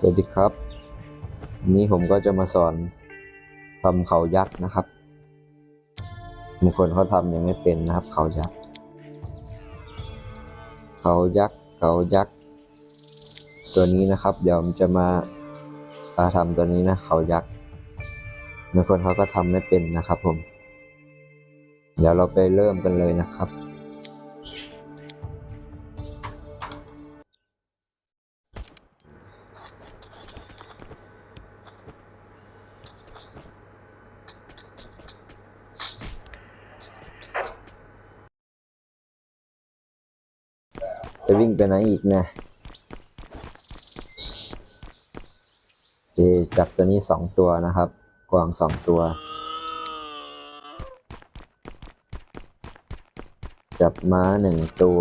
สวัสดีครับวันนี้ผมก็จะมาสอนทำเขายักษ์นะครับบางคนเขาทำยังไม่เป็นนะครับ เขายักษ์เขายักษ์เขายักษ์ตัวนี้นะครับ เดี๋ยวผมจะมาาทำตัวนี้นะ เขายักษ์บางคนเขาก็ทำไม่เป็นนะครับ ผม เดี๋ยวเราไปเริ่มกันเลยนะครับ จะวิ่งไปไหนอีกนะโอจับตัวนี้สองตัวนะครับ กวางสองตัว จับม้าหนึ่งตัว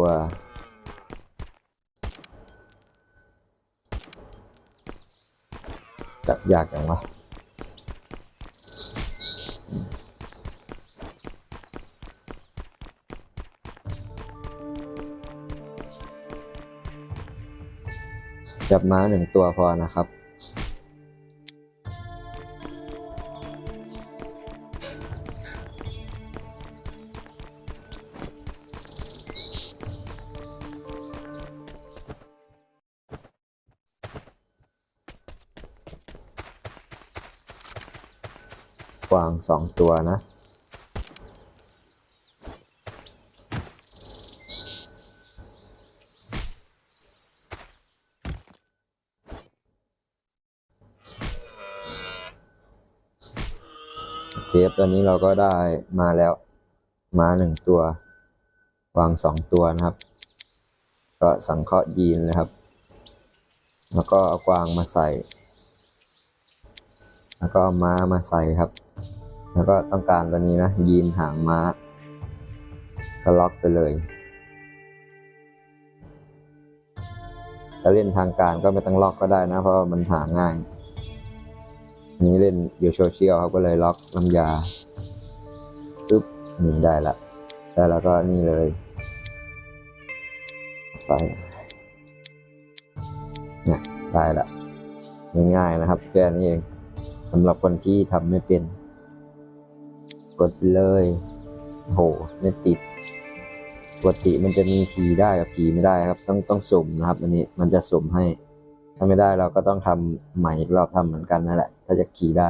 จับยากจังวะ จับม้าหนึ่งตัวพอนะครับ กวางสองตัวนะ เคครับตอนนี้เราก็ได้มาแล้ว มาหนึ่งตัว วางสองตัวนะครับ ก็สังเคราะห์ยีนนะครับ แล้วก็เอากวางมาใส่ แล้วก็เอาม้ามาใส่ครับ แล้วก็ต้องการตัวนี้นะยีนหางม้าก็ล็อกไปเลยถ้าเล่นทางการก็ไม่ต้องล็อกก็ได้นะ เพราะว่ามันหาง่าย นี้เล่นอยู่โซเชียลครับก็เลยล็อกน้ำยาปึ๊บนี่ได้ละได้แล้วก็นี่เลย ไปเนี่ยได้ละง่ายๆนะครับ แค่นี้เองสำหรับคนที่ทำไม่เป็น กดเลย โหไม่ติดปกติมันจะมีขี่ได้กับขี่ไม่ได้ครับ ต้องต้องสุ่มนะครับ อันนี้มันจะสุ่มให้ ถ้าไม่ได้เราก็ต้องทำใหม่อีกรอบทำเหมือนกันนั่นแหละ ถ้าจะขี่ได้